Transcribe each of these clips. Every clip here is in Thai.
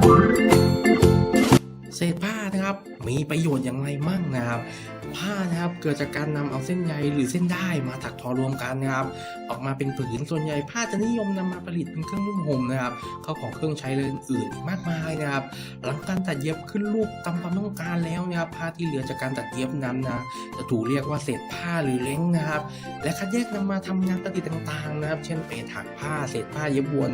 Bye. เศษผ้านะครับ มีประโยชน์อย่างไรมั่งนะครับ ผ้านะครับเกิดจากการนำเอาเส้นใยหรือเส้นได้มาถักทอรวมกันนะครับ ออกมาเป็นผืนส่วนใหญ่ผ้าจะนิยมนำมาผลิตเป็นเครื่องนุ่งห่มนะครับเข้าของเครื่องใช้เลยอื่นๆอีกมากมายนะครับ หลังการตัดเย็บขึ้นรูปตามความต้องการแล้วนะครับผ้าที่เหลือจากการตัดเย็บนั้นนะจะถูกเรียกว่าเศษผ้าหรือเล้งนะครับ และคัดแยกนำมาทำงานประดิษฐ์ต่างๆนะครับ เช่นเปถักผ้าเศษผ้าเย็บวน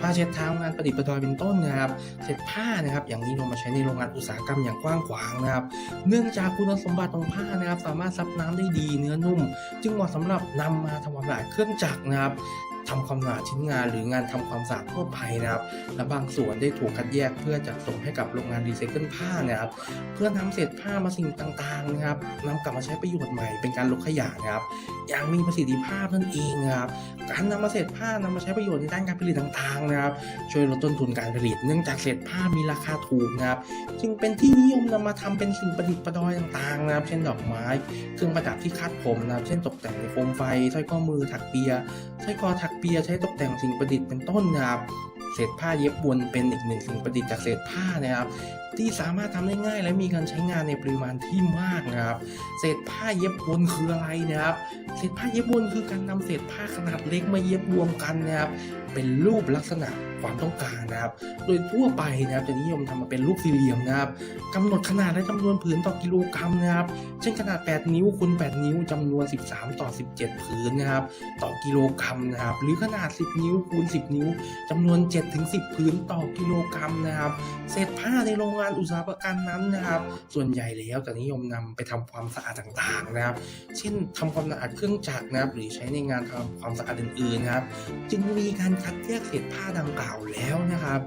ผ้าเช็ดเท้างานประดิษฐ์ประดอยเป็นต้นนะครับ เศษผ้านะครับอย่างนี้นำมาใช้ในโรงงานอุตสาหกรรมอย่างกว้างขวางนะครับ เนื่องจากคุณสมบัติของผ้านะครับ สามารถซับน้ำได้ดีเนื้อนุ่ม จึงเหมาะสำหรับนำมาทำความสะอาดเครื่องจักรนะครับ ทำความสะอาดชิ้นงานหรืองานทำความสะอาดทั่วไปนะครับ และบางส่วนได้ถูกคัดแยกเพื่อจัดส่งให้กับโรงงานรีไซเคิลผ้านะครับ เพื่อนำเศษผ้ามาสิ่งต่างๆนะครับนำกลับมาใช้ประโยชน์ใหม่เป็นการลดขยะนะครับ อย่างมีประสิทธิภาพนั่นเองนะครับการนำมาเศษผ้านำมาใช้ประโยชน์ในด้านการผลิตต่างๆนะครับ ช่วยลดต้นทุนการผลิต เนื่องจากเศษผ้ามีราคาถูกนะครับ จึงเป็นที่นิยมนำมาทำเป็นสิ่งประดิษฐ์ประดอยต่างๆนะครับ เช่นดอกไม้ เครื่องประดับที่คาดผมนะครับ เช่นตกแต่งในโคมไฟสร้อยข้อมือถักเปียสร้อยคอถักเปียใช้ตกแต่งสิ่งประดิษฐ์เป็นต้นนะครับเศษผ้าเย็บวนเป็นอีกหนึ่งสิ่งประดิษฐ์จากเศษผ้านะครับที่สามารถทำได้ง่ายและมีการใช้งานในปริมาณที่มากนะครับ เศษผ้าเย็บวนคืออะไรนะครับ เศษผ้าเย็บวนคือการนำเศษผ้าขนาดเล็กมาเย็บรวมกันนะครับ เป็นรูปลักษณะความต้องการนะครับ โดยทั่วไปนะครับจะนิยมทำมาเป็นรูปสี่เหลี่ยมนะครับกำหนดขนาดและจำนวนผืนต่อกิโลกรัมนะครับ เช่นขนาด 8 นิ้วคูณ8 นิ้วจำนวน 13 ต่อ 17 ผืนนะครับ ต่อกิโลกรัมนะครับ หรือขนาด 10 นิ้วคูณ10 นิ้วจำนวน 7-10 ผืนต่อกิโลกรัมนะครับ เศษผ้าในโรงงานอุตสาหกรรมนั้นนะครับ ส่วนใหญ่แล้วจะนิยมนำไปทำความสะอาดต่างๆนะครับ เช่นทำความสะอาดเครื่องจักรนะครับ หรือใช้ในงานทำความสะอาดอื่นๆนะครับ จึงมีการคัดแยกเศษผ้าดังกล่าวแล้วนะครับ